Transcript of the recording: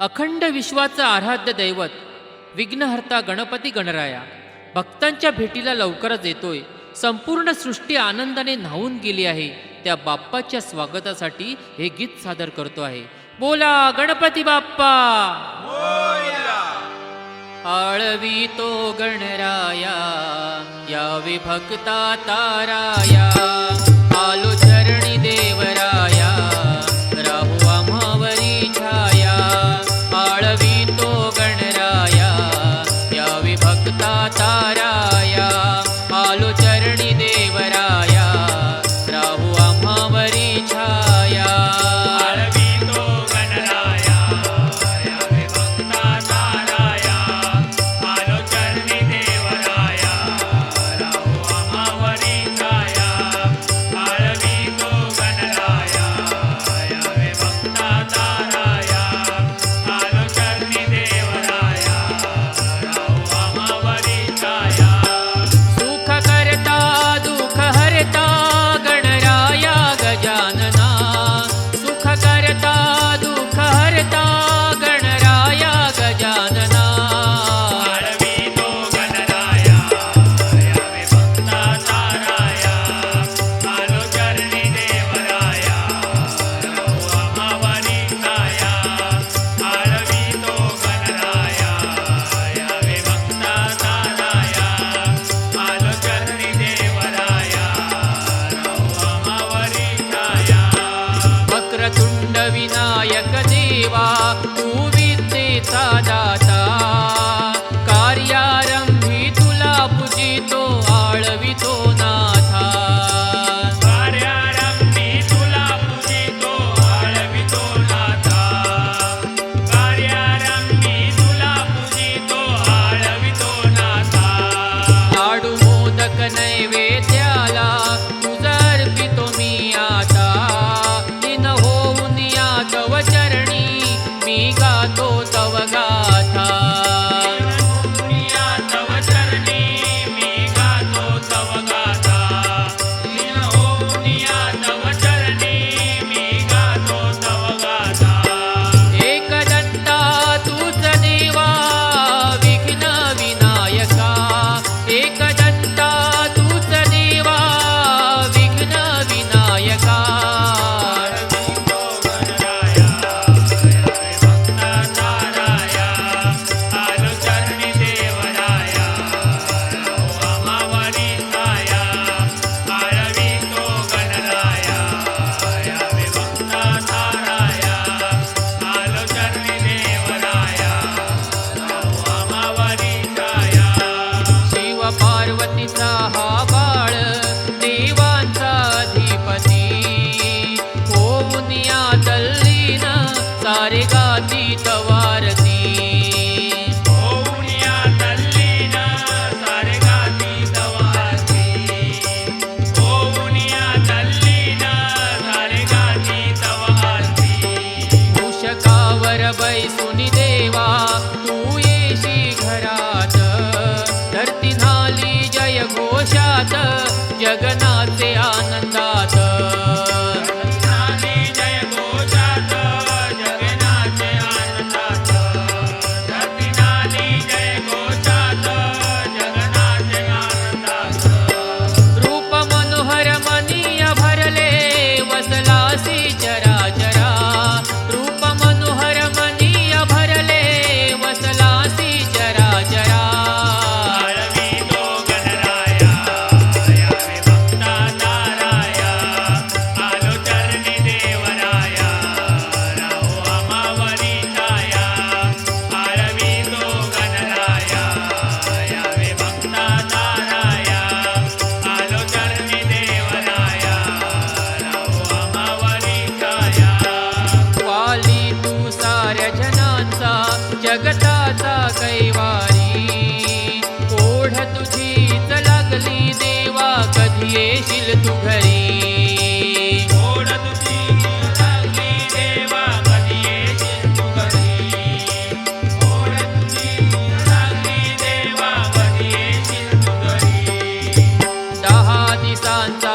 अखंड विश्वाचं आराध्य दैवत विघ्नहर्ता गणपती गणराया भक्तांच्या भेटीला लवकरच येतोय. संपूर्ण सृष्टी आनंदाने न्हावून गेली आहे. त्या बाप्पाच्या स्वागतासाठी हे गीत सादर करतो आहे. बोला गणपती बाप्पा! आळवी तो गणराया या विभक्ता ताराया. नैवेद्य सुनी देवा तू येशी धरती झाली जय घोषात जगना दहा दिसांचा